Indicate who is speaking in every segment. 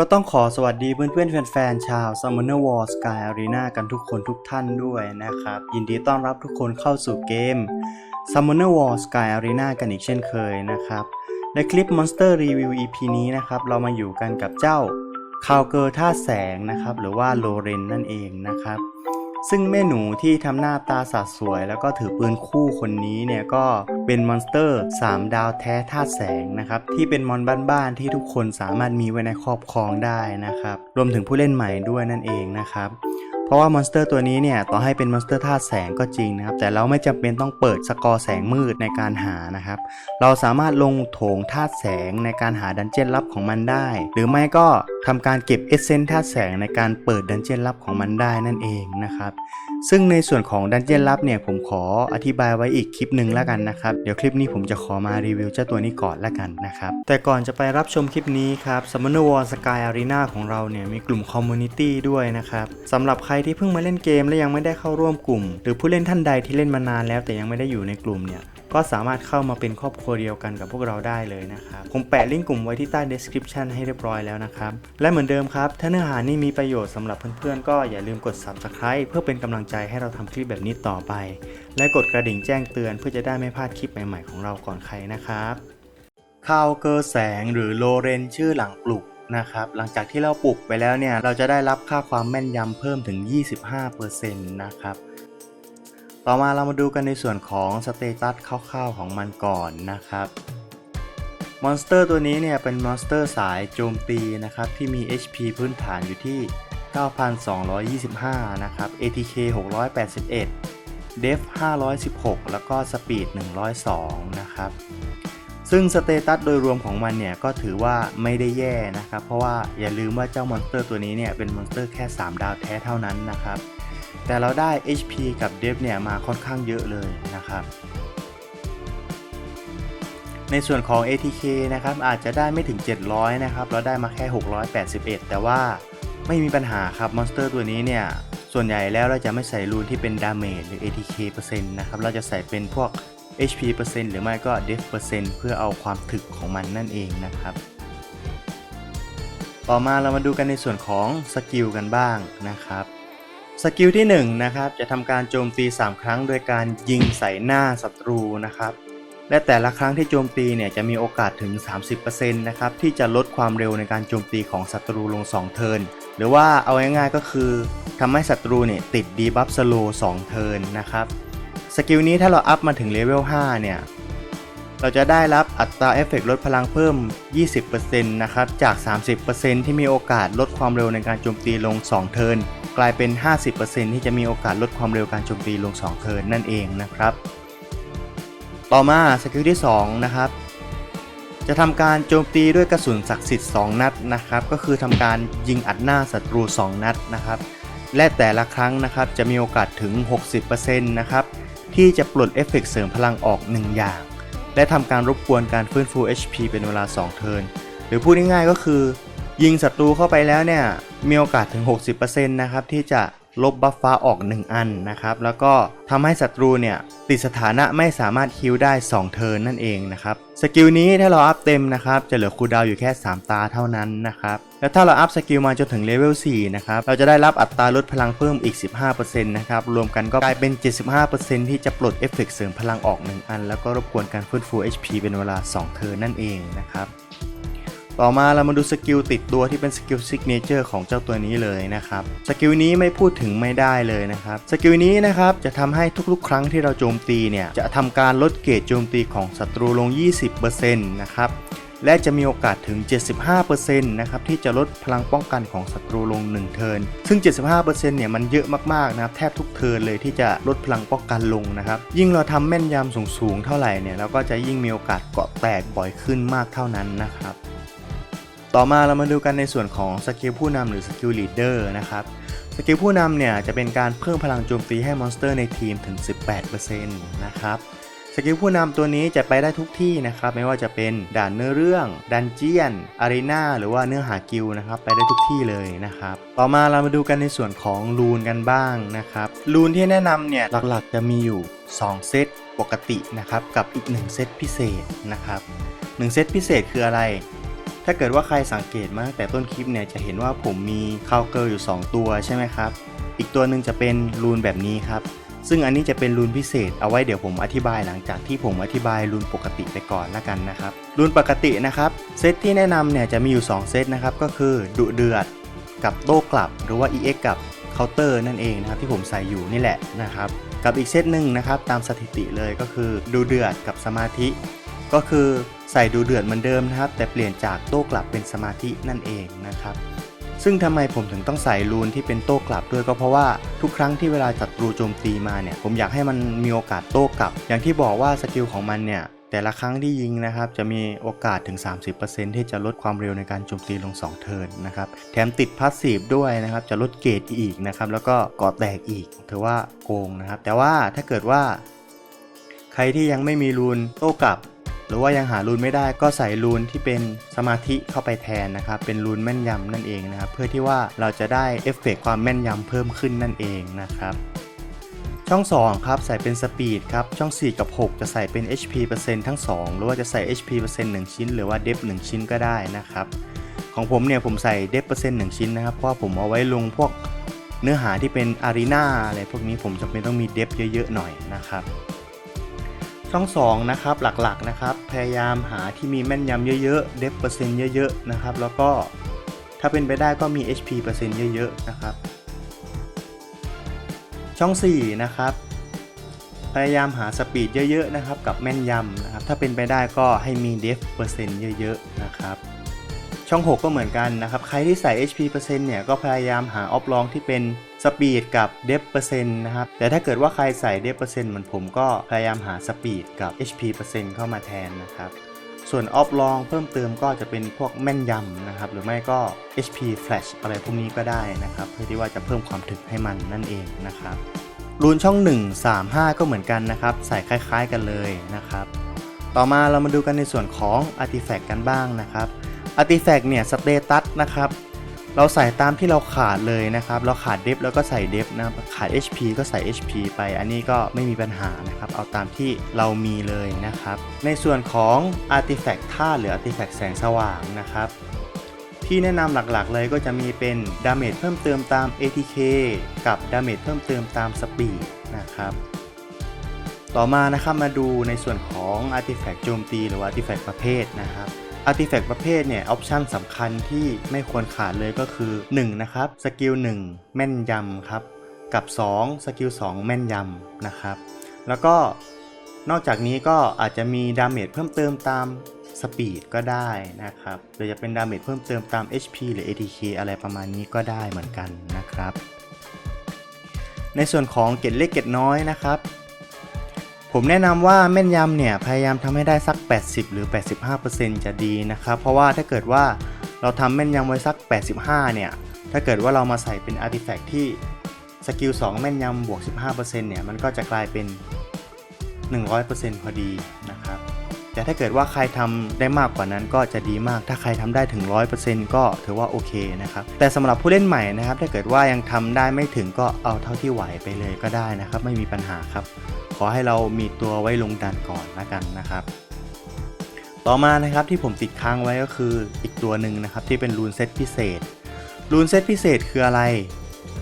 Speaker 1: ก็ต้องขอสวัสดีเพื่อนๆแฟนๆชาว Summoner War Sky Arena กันทุกคนทุกท่านด้วยนะครับ ยินดีต้อนรับทุกคนเข้าสู่เกม Summoner War Sky Arena กันอีกเช่นเคยนะครับ ในคลิป Monster Review EP นี้นะครับเรามาอยู่กันกับเจ้าคาวเกอร์ท่าแสงนะครับหรือว่าโลเรนนั่นเองนะครับ ซึ่งแม่หนูที่ทำหน้าตาสัดสวย แล้วก็ถือปืนคู่คนนี้เนี่ยก็เป็นมอนสเตอร์ 3 ดาวแท้ธาตุแสงนะครับ ที่เป็นมอนบ้านๆที่ทุกคนสามารถมีไว้ในครอบครองได้นะครับ รวมถึงผู้เล่นใหม่ด้วยนั่นเองนะครับเพราะว่ามอนสเตอร์ตัวนี้เนี่ยต่อให้เป็นมอนสเตอร์ธาตุแสงก็จริงนะครับ แต่เราไม่จำเป็นต้องเปิดสกอร์แสงมืดในการหานะครับ เราสามารถลงโถงธาตุแสงในการหาดันเจี้ยนลับของมันได้ หรือไม่ก็ ทำการเก็บเอเซนธาตุแสงในการเปิดดันเจี้ยนลับของมันได้นั่นเองนะครับ ซึ่งในส่วนของดันเจี้ยนลับเนี่ยผมขออธิบายไว้อีกคลิปหนึ่งแล้วกันนะครับ เดี๋ยวคลิปนี้ผมจะขอมารีวิวเจ้าตัวนี้ก่อนแล้วกันนะครับ แต่ก่อนจะไปรับชมคลิปนี้ครับ Summoner War Sky Arena ของเราเนี่ยมีกลุ่มคอมมูนิตี้ด้วยนะครับสำหรับใครที่เพิ่งมาเล่นเกมและยังไม่ได้เข้าร่วมกลุ่ม หรือผู้เล่นท่านใดที่เล่นมานานแล้วแต่ยังไม่ได้อยู่ในกลุ่มเนี่ย ก็สามารถเข้ามาเป็นครอบครัวเดียวกันกับพวกเราได้เลยนะครับ ผมแปะลิงก์กลุ่มไว้ที่ใต้ description ให้เรียบร้อยแล้วนะครับ และเหมือนเดิมครับ ถ้าเนื้อหานี่มีประโยชน์สำหรับเพื่อนๆ ก็อย่าลืมกด subscribe เพื่อเป็นกำลังใจให้เราทำคลิปแบบนี้ต่อไป และกดกระดิ่งแจ้งเตือนเพื่อจะได้ไม่พลาดคลิปใหม่ๆของเราก่อนใครนะครับคาวเกอร์แสงหรือโลเรนชื่อหลังปลุกนะครับหลังจากที่เราปลุกไปแล้วเนี่ยเราจะได้รับค่าความแม่นยำเพิ่มถึง 25%นะครับ ต่อมาเรามาดูกันในส่วนของสเตตัสคร่าวๆของมันก่อนนะครับ มอนสเตอร์ตัวนี้เนี่ยเป็นมอนสเตอร์สายโจมตีนะครับที่มี HP พื้นฐานอยู่ที่ 9,225 นะครับ ATK 681 Def 516 แล้วก็ Speed 102 นะครับซึ่งสเตตัสโดยรวมของมันเนี่ยก็ถือว่าไม่ได้แย่นะครับ เพราะว่าอย่าลืมว่าเจ้ามอนสเตอร์ตัวนี้เนี่ยเป็นมอนสเตอร์แค่ 3 ดาวแท้เท่านั้นนะครับ แต่เราได้ HP กับ d e f เนี่ยมาค่อนข้างเยอะเลยนะครับ ในส่วนของ ATK นะครับอาจจะได้ไม่ถึง 700 นะครับ เราได้มาแค่ 681 แต่ว่าไม่มีปัญหาครับมอนสเตอร์ตัวนี้เนี่ย ส่วนใหญ่แล้วเราจะไม่ใส่รูนที่เป็นดาเมจหรือ ATK เปอร์เซ็นต์นะครับ เราจะใส่เป็นพวก HP เปอร์เซ็นต์หรือไม่ก็ Def เปอร์เซ็นต์เพื่อเอาความถึกของมันนั่นเองนะครับต่อมาเรามาดูกันในส่วนของสกิลกันบ้างนะครับ สกิลที่1นงนะครับจะทำการโจมตี 3 ครั้งโดยการยิงใส่หน้าศัตรูนะครับ และแต่ละครั้งที่โจมตีเนี่ยจะมีโอกาสถึง 30%นะครับที่จะลดความเร็วในการโจมตีของศัตรูลง 2 เทิร์นหรือว่าเอาง่ายๆก็คือทำให้ศัตรูเนี่ยติดดีบัฟสโล2เทิร์นนะครับสกิลนี้ถ้าเราอัพมาถึงเลเวล5เนี่ยเราจะได้รับอัตราเอฟเฟกต์ลดพลังเพิ่ม 20%นะครับจาก 30%ที่มีโอกาสลดความเร็วในการโจมตีลง 2 เทิร์น กลายเป็น 50%ที่จะมีโอกาสลดความเร็วการโจมตีลง 2 เทิร์นนั่นเองนะครับ ต่อมาสกิลที่ 2 นะครับ จะทำการโจมตีด้วยกระสุนศักดิ์สิทธิ์ 2 นัดนะครับ ก็คือทำการยิงอัดหน้าศัตรู 2 นัดนะครับ และแต่ละครั้งนะครับจะมีโอกาสถึง 60%นะครับที่จะปลดเอฟเฟกต์เสริมพลังออก 1 อย่าง และทำการรบกวนการฟื้นฟู HP เป็นเวลา 2 เทิร์นหรือพูดง่ายๆก็คือ ยิงศัตรูเข้าไปแล้วเนี่ยมีโอกาสถึง 60%นะครับที่จะลบบัฟฟ้าออก 1 อันนะครับ แล้วก็ทำให้ศัตรูเนี่ยติดสถานะไม่สามารถฮิลได้ 2 เทิร์นนั่นเองนะครับ สกิลนี้ถ้าเราอัพเต็มนะครับ จะเหลือคูลดาวอยู่แค่ 3 ตาเท่านั้นนะครับ แล้วถ้าเราอัพสกิลมาจนถึงเลเวล 4 นะครับ เราจะได้รับอัตราลดพลังเพิ่มอีก 15%นะครับ รวมกันก็กลายเป็น 75%ที่จะปลดเอฟเฟกต์เสริมพลังออก 1 อัน แล้วก็รบกวนการฟื้นฟู HP เป็นเวลา 2 เทิร์นนั่นเองนะครับ ต่อมาเรามาดูสกิลติดตัวที่เป็นสกิลซิกเนเจอร์ของเจ้าตัวนี้เลยนะครับสกิลนี้ไม่พูดถึงไม่ได้เลยนะครับสกิลนี้นะครับจะทำให้ทุกๆ ครั้งที่เราโจมตีเนี่ยจะทำการลดเกรดโจมตีของศัตรูลง 20%นะครับและจะมีโอกาสถึง 75%นะครับที่จะลดพลังป้องกันของศัตรูลง 1 เทิน ซึ่ง 75%เนี่ยมันเยอะมากๆนะครับแทบทุกเทินเลยที่จะลดพลังป้องกันลงนะครับ ยิ่งเราทำแม่นยำสูงๆ เท่าไหร่เนี่ยเราก็จะยิ่งมีโอกาสเกาะแตกบ่อยขึ้นมากเท่านั้นนะครับ ต่อมาเรามาดูกันในส่วนของสกิลผู้นำหรือสกิลลีดเดอร์นะครับสกิลผู้นำเนี่ยจะเป็นการเพิ่มพลังโจมตีให้มอนสเตอร์ในทีมถึง 18%นะครับสกิลผู้นำตัวนี้จะไปได้ทุกที่นะครับไม่ว่าจะเป็นด่านเนื้อเรื่อง ดันเจียน อารีนาหรือว่าเนื้อหากิลนะครับไปได้ทุกที่เลยนะครับต่อมาเรามาดูกันในส่วนของรูนกันบ้างนะครับรูนที่แนะนำเนี่ยหลักๆจะมีอยู่ 2 เซตปกตินะครับกับอีก 1 เซตพิเศษนะครับ1เซตพิเศษคืออะไร ถ้าเกิดว่าใครสังเกตมาตั้งแต่ต้นคลิปเนี่ยจะเห็นว่าผมมีคาวเกิลอยู่ 2 ตัวใช่ไหมครับ อีกตัวหนึ่งจะเป็นรูนแบบนี้ครับ ซึ่งอันนี้จะเป็นรูนพิเศษ เอาไว้เดี๋ยวผมอธิบายหลังจากที่ผมอธิบายรูนปกติไปก่อนล้วกันนะครับ รูนปกตินะครับเซตที่แนะนำเนี่ยจะมีอยู่ 2 เซตนะครับก็คือดุเดือดกับโต้กลับหรือว่า EX กับเคาน์เตอร์นั่นเองนะครับที่ผมใส่อยู่นี่แหละนะครับ กับอีกเซตหนึ่งนะครับตามสถิติเลยก็คือดูเดือดกับสมาธิ ก็คือใส่ดูเดือดเหมือนเดิมนะครับ แต่เปลี่ยนจากโต้กลับเป็นสมาธินั่นเองนะครับ ซึ่งทำไมผมถึงต้องใส่รูนที่เป็นโต้กลับด้วยก็เพราะว่าทุกครั้งที่เวลาจัดรูโจมตีมาเนี่ย ผมอยากให้มันมีโอกาสโต้กลับ อย่างที่บอกว่าสกิลของมันเนี่ยแต่ละครั้งที่ยิงนะครับจะมีโอกาสถึง 30%ที่จะลดความเร็วในการโจมตีลง 2 เทิร์นนะครับแถมติดพาสซีฟด้วยนะครับจะลดเกรดอีกนะครับแล้วก็ก่อแตกอีกถือว่าโกงนะครับ แต่ว่าถ้าเกิดว่า ใครที่ยังไม่มีรูนโต้กลับ หรือว่ายังหารูนไม่ได้ก็ใส่รูนที่เป็นสมาธิเข้าไปแทนนะครับเป็นรูนแม่นยำนั่นเองนะครับเพื่อที่ว่าเราจะได้เอฟเฟกต์ความแม่นยำเพิ่มขึ้นนั่นเองนะครับช่อง 2 ครับ ใส่เป็นสปีดครับ ช่อง 4 กับ 6 จะใส่เป็น HP เปอร์เซ็นต์ทั้ง 2 หรือว่าจะใส่ HP เปอร์เซ็นต์1ชิ้น หรือว่าเดฟ1ชิ้นก็ได้นะครับ ของผมเนี่ยผมใส่เดฟเปอร์เซ็นต์1ชิ้นนะครับ เพราะว่าผมเอาไว้ลงพวกเนื้อหาที่เป็นอารีนาอะไรพวกนี้ผมจำเป็นต้องมีเดฟเยอะๆหน่อยนะครับ ช่อง2นะครับหลักๆนะครับพยายามหาที่มีแม่นยำเยอะๆเดฟเปอร์เซ็นต์เยอะๆนะครับแล้วก็ถ้าเป็นไปได้ก็มี HP เปอร์เซ็นต์เยอะๆนะครับ ช่อง 4 นะครับ พยายามหาสปีดเยอะๆนะครับ กับแม่นยำนะครับถ้าเป็นไปได้ก็ให้มีเดฟเปอร์เซ็นต์เยอะๆนะครับ ช่อง 6 ก็เหมือนกันนะครับ ใครที่ใส่ HP เปอร์เซ็นต์เนี่ยก็พยายามหาออฟลองที่เป็น สปีดกับเดฟเปอร์เซ็นต์นะครับ แต่ถ้าเกิดว่าใครใส่เดฟเปอร์เซ็นต์เหมือนผมก็พยายามหาสปีดกับ HP เปอร์เซ็นต์เข้ามาแทนนะครับ ส่วนออฟลองเพิ่มเติมก็จะเป็นพวกแม่นยำนะครับ หรือไม่ก็ HP Flash อะไรพวกนี้ก็ได้นะครับ เพื่อที่ว่าจะเพิ่มความถึกให้มันนั่นเองนะครับรูนช่อง 1 3 5 ก็เหมือนกันนะครับ ใส่คล้ายๆกันเลยนะครับ ต่อมาเรามาดูกันในส่วนของ Artifact กันบ้างนะครับ Artifact เนี่ยสเตตัสนะครับ เราใส่ตามที่เราขาดเลยนะครับ เราขาดเดฟแล้วก็ใส่เดฟนะครับขาด HP ก็ใส่ HP ไป อันนี้ก็ไม่มีปัญหานะครับ เอาตามที่เรามีเลยนะครับ ในส่วนของ Artifact ธาตุหรือ Artifact แสงสว่างนะครับที่แนะนำหลักๆเลยก็จะมีเป็นดาเมจเพิ่มเติมตาม ATK กับดาเมจเพิ่มเติมตามสปีดนะครับ ต่อมานะครับมาดูในส่วนของ Artifact โจมตีหรือว่า Artifact ประเภทนะครับ Artifact ประเภทเนี่ยออปชันสำคัญที่ไม่ควรขาดเลยก็คือ 1 นะครับสกิล1แม่นยำครับ กับ 2 สกิล2แม่นยำนะครับ แล้วก็นอกจากนี้ก็อาจจะมีดาเมจเพิ่มเติมตามสปีดก็ได้นะครับหรือจะเป็นดาเมจเพิ่มเติมตาม HP หรือ ATK อะไรประมาณนี้ก็ได้เหมือนกันนะครับ ในส่วนของเกร็ดเล็กเกร็ดน้อยนะครับ ผมแนะนำว่าแม่นยำเนี่ยพยายามทำให้ได้สัก 80 หรือ 85%จะดีนะครับ เพราะว่าถ้าเกิดว่าเราทำแม่นยำไว้สัก 85 เนี่ย ถ้าเกิดว่าเรามาใส่เป็นอาร์ติแฟกต์ที่สกิล 2 แม่นยำบวก 15%เนี่ย มันก็จะกลายเป็น 100%พอดีนะครับ แต่ถ้าเกิดว่าใครทำได้มากกว่านั้นก็จะดีมาก ถ้าใครทำได้ถึง 100%ก็ถือว่าโอเคนะครับ แต่สำหรับผู้เล่นใหม่นะครับ ถ้าเกิดว่ายังทำได้ไม่ถึงก็เอาเท่าที่ไหวไปเลยก็ได้นะครับ ไม่มีปัญหาครับ ขอให้เรามีตัวไว้ลงดันก่อนละกันนะครับ ต่อมานะครับที่ผมติดค้างไว้ก็คืออีกตัวหนึ่งนะครับที่เป็นรูนเซตพิเศษรูนเซตพิเศษคืออะไร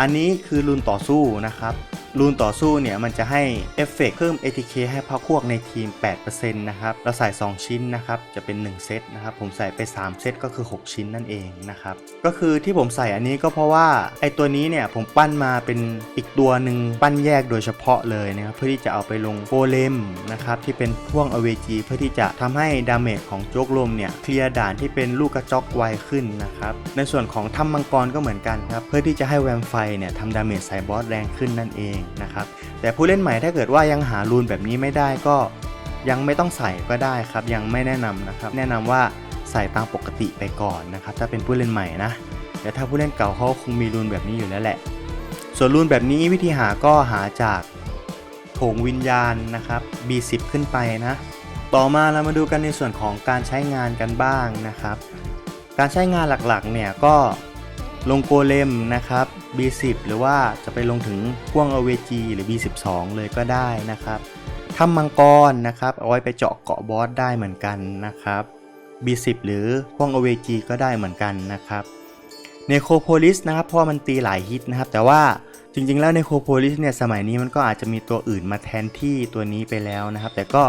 Speaker 1: อันนี้คือรูนต่อสู้นะครับ รูนต่อสู้เนี่ยมันจะให้เอฟเฟกต์เพิ่ม ATK ให้พักพวกในทีม 8%นะครับเราใส่ 2 ชิ้นนะครับจะเป็น 1 เซตนะครับผมใส่ไป 3 เซตก็คือ 6 ชิ้นนั่นเองนะครับก็คือที่ผมใส่อันนี้ก็เพราะว่าไอตัวนี้เนี่ยผมปั้นมาเป็นอีกตัวหนึ่งปั้นแยกโดยเฉพาะเลยนะครับเพื่อที่จะเอาไปลงโกเลมนะครับที่เป็นพ่วงอเวจีเพื่อที่จะทำให้ดาเมจของโจกลมเนี่ยเคลียร์ด่านที่เป็นลูกกระจอกไวขึ้นนะครับในส่วนของถ้ำมังกรก็เหมือนกันครับเพื่อที่จะให้แวมไฟเนี่ยทำดาเมจใส่บอสแรงขึ้นนั่นเองนะครับ แต่ผู้เล่นใหม่ถ้าเกิดว่ายังหารูนแบบนี้ไม่ได้ก็ยังไม่ต้องใส่ก็ได้ครับ ยังไม่แนะนำนะครับ แนะนำว่าใส่ตามปกติไปก่อนนะครับ ถ้าเป็นผู้เล่นใหม่นะแต่ถ้าผู้เล่นเก่าเขาคงมีรูนแบบนี้อยู่แล้วแหละ ส่วนรูนแบบนี้วิธีหาก็หาจากโถงวิญญาณนะครับ B10 ขึ้นไปนะ ต่อมาเรามาดูกันในส่วนของการใช้งานกันบ้างนะครับ การใช้งานหลักๆเนี่ยก็ ลงโกเลมนะครับ B10 หรือว่าจะไปลงถึงพ่วง AVG หรือ B12 เลยก็ได้นะครับทำมังกรนะครับเอาไว้ไปเจาะเกาะบอสได้เหมือนกันนะครับ B10 หรือพวก OVG ก็ได้เหมือนกันนะครับเนโคโพลิสนะครับเพราะมันตีหลายฮิตนะครับ แต่ว่าจริงๆแล้วเนโคโพลิสเนี่ยสมัยนี้มันก็อาจจะมีตัวอื่นมาแทนที่ตัวนี้ไปแล้วนะครับ แต่ก็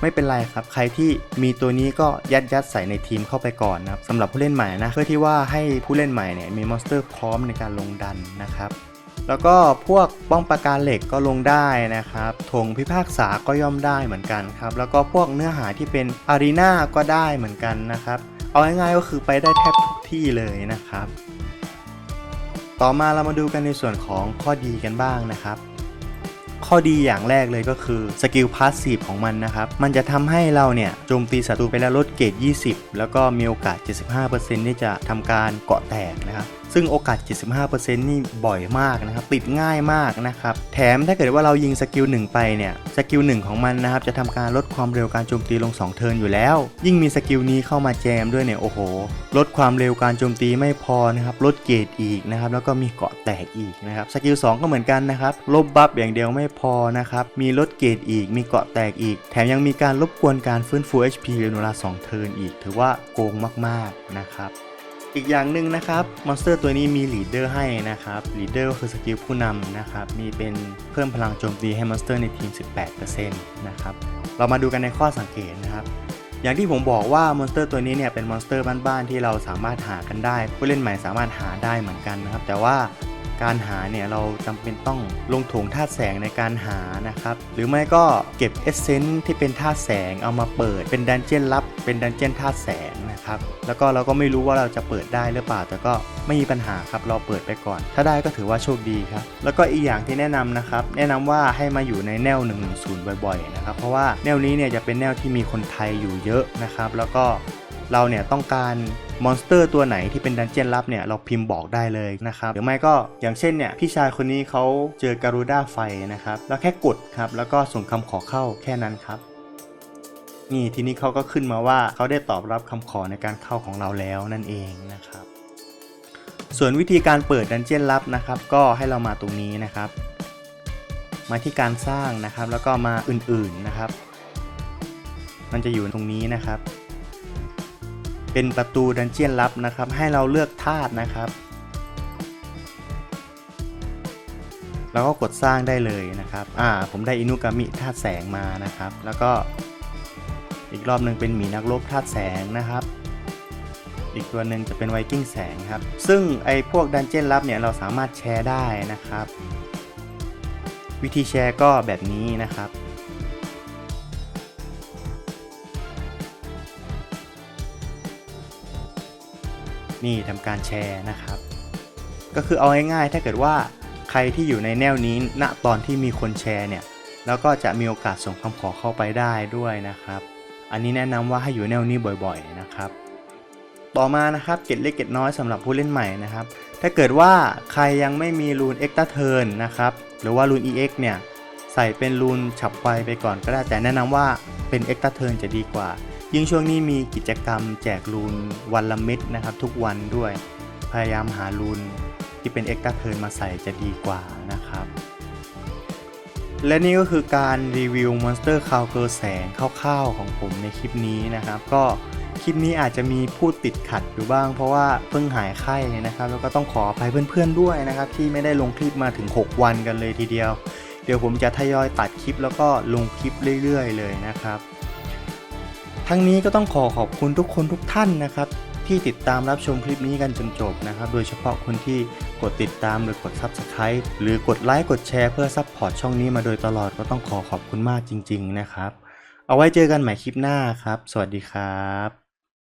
Speaker 1: ไม่เป็นไรครับ ใครที่มีตัวนี้ก็ยัดยัดใส่ในทีมเข้าไปก่อนนะครับสำหรับผู้เล่นใหม่นะ เพื่อที่ว่าให้ผู้เล่นใหม่เนี่ยมีมอนสเตอร์พร้อมในการลงดันนะครับแล้วก็พวกป้องปราการเหล็กก็ลงได้นะครับธงพิพากษาก็ย่อมได้เหมือนกันครับ แล้วก็พวกเนื้อหาที่เป็นอารีนาก็ได้เหมือนกันนะครับ เอาง่ายๆก็คือไปได้แทบทุกที่เลยนะครับ ต่อมาเรามาดูกันในส่วนของข้อดีกันบ้างนะครับ ข้อดีอย่างแรกเลยก็คือสกิลพาสซีฟของมันนะครับ มันจะทำให้เราเนี่ยโจมตีศัตรูไปแล้วลดเกรด20 แล้วก็มีโอกาส 75%ที่จะทำการเกาะแตกนะครับ ซึ่งโอกาส 75%นี่บ่อยมากนะครับ ติดง่ายมากนะครับ แถมถ้าเกิดว่าเรายิงสกิล1ไปเนี่ย สกิล1ของมันนะครับ จะทำการลดความเร็วการโจมตีลง 2 เทิร์นอยู่แล้ว ยิ่งมีสกิลนี้เข้ามาแจมด้วยเนี่ย โอ้โห ลดความเร็วการโจมตีไม่พอนะครับ ลดเกรดอีกนะครับ แล้วก็มีเกาะแตกอีกนะครับ สกิล2ก็เหมือนกันนะครับ ลบบัฟอย่างเดียวไม่พอนะครับ มีลดเกรดอีก มีเกาะแตกอีก แถมยังมีการรบกวนการฟื้นฟู HP เป็นเวลา2เทิร์นอีก ถือว่าโกงมากๆนะครับ อีกอย่างหนึ่งนะครับมอนสเตอร์ตัวนี้มีลีดเดอร์ให้นะครับลีดเดอร์ก็คือสกิลผู้นำนะครับมีเป็นเพิ่มพลังโจมตีให้มอนสเตอร์ในทีม 18%นะครับเรามาดูกันในข้อสังเกตนะครับอย่างที่ผมบอกว่ามอนสเตอร์ตัวนี้เนี่ยเป็นมอนสเตอร์บ้านๆที่เราสามารถหากันได้ ผู้เล่นใหม่สามารถหาได้เหมือนกันนะครับ แต่ว่าการหาเนี่ยเราจำเป็นต้องลงถุงธาตุแสงในการหานะครับ หรือไม่ก็เก็บเอเซนต์ที่เป็นธาตุแสงเอามาเปิด เป็นดันเจียนลับเป็นดันเจียนธาตุแสง นะครับ แล้วก็เราก็ไม่รู้ว่าเราจะเปิดได้หรือเปล่า แต่ก็ไม่มีปัญหาครับ เราเปิดไปก่อน ถ้าได้ก็ถือว่าโชคดีครับ แล้วก็อีกอย่างที่แนะนำนะครับ แนะนำว่าให้มาอยู่ในแนว 110 บ่อยๆ นะครับ เพราะว่าแนวนี้เนี่ยจะเป็นแนวที่มีคนไทยอยู่เยอะนะครับ แล้วก็เราเนี่ยต้องการมอนสเตอร์ตัวไหนที่เป็นดันเจียนลับเนี่ยเราพิมพ์บอกได้เลยนะครับหรือไม่ก็อย่างเช่นเนี่ยพี่ชายคนนี้เขาเจอการูด้าไฟนะครับแล้วแค่กดครับแล้วก็ส่งคำขอเข้าแค่นั้นครับ นี่ทีนี้เขาก็ขึ้นมาว่าเขาได้ตอบรับคำขอในการเข้าของเราแล้วนั่นเองนะครับ ส่วนวิธีการเปิดดันเจียนลับนะครับ ก็ให้เรามาตรงนี้นะครับ มาที่การสร้างนะครับ แล้วก็มาอื่นๆนะครับ มันจะอยู่ตรงนี้นะครับ เป็นประตูดันเจียนลับนะครับ ให้เราเลือกธาตุนะครับแล้วก็กดสร้างได้เลยนะครับ อ่า ผมได้อินุกามิธาตุแสงมานะครับ แล้วก็ อีกรอบหนึ่งเป็นหมีนักรบธาตุแสงนะครับ อีกตัวหนึ่งจะเป็นไวกิ้งแสงครับ ซึ่งไอ้พวกดันเจียนลับเนี่ยเราสามารถแชร์ได้นะครับ วิธีแชร์ก็แบบนี้นะครับนี่ทำการแชร์นะครับ ก็คือเอาง่ายๆ ถ้าเกิดว่าใครที่อยู่ในแนวนี้ณตอนที่มีคนแชร์เนี่ย แล้วก็จะมีโอกาสส่งคำขอเข้าไปได้ด้วยนะครับ อันนี้แนะนำว่าให้อยู่แนวนี้บ่อยๆนะครับ ต่อมานะครับเกร็ดเล็กเกร็ดน้อยสำหรับผู้เล่นใหม่นะครับ ถ้าเกิดว่าใครยังไม่มีรูนเอ็กต a เทิร์นนะครับหรือว่ารูน EX เนี่ยใส่เป็นรูนฉับไวไปก่อนก็ได้แต่แนะนำว่าเป็นเอ็กต a เทิร์นจะดีกว่า ยิ่งช่วงนี้มีกิจกรรมแจกรูนวันละเม็ดนะครับทุกวันด้วย พยายามหารูนที่เป็นเอ็กต a เทิร์นมาใส่จะดีกว่านะครับ และนี่ก็คือการรีวิว Monster c o w g i r l แสงคร่าวๆของผมในคลิปนี้นะครับ ก็คลิปนี้อาจจะมีพูดติดขัดอยู่บ้าง เพราะว่าเพิ่งหายไข้นะครับ แล้วก็ต้องขออภัยเพื่อนๆด้วยนะครับ ที่ไม่ได้ลงคลิปมาถึง 6 วันกันเลยทีเดียว เดี๋ยวผมจะทยอยตัดคลิปแล้วก็ลงคลิปเรื่อยๆ เลยนะครับ ทั้งนี้ก็ต้องขอขอบคุณทุกคนทุกท่านนะครับ ที่ติดตามรับชมคลิปนี้กันจนจบนะครับ โดยเฉพาะคนที่กดติดตามหรือกด Subscribe หรือกดไลค์กดแชร์เพื่อซัพพอร์ตช่องนี้มาโดยตลอดก็ต้องขอขอบคุณมากจริง ๆ นะครับ เอาไว้เจอกันใหม่คลิปหน้าครับ สวัสดีครับ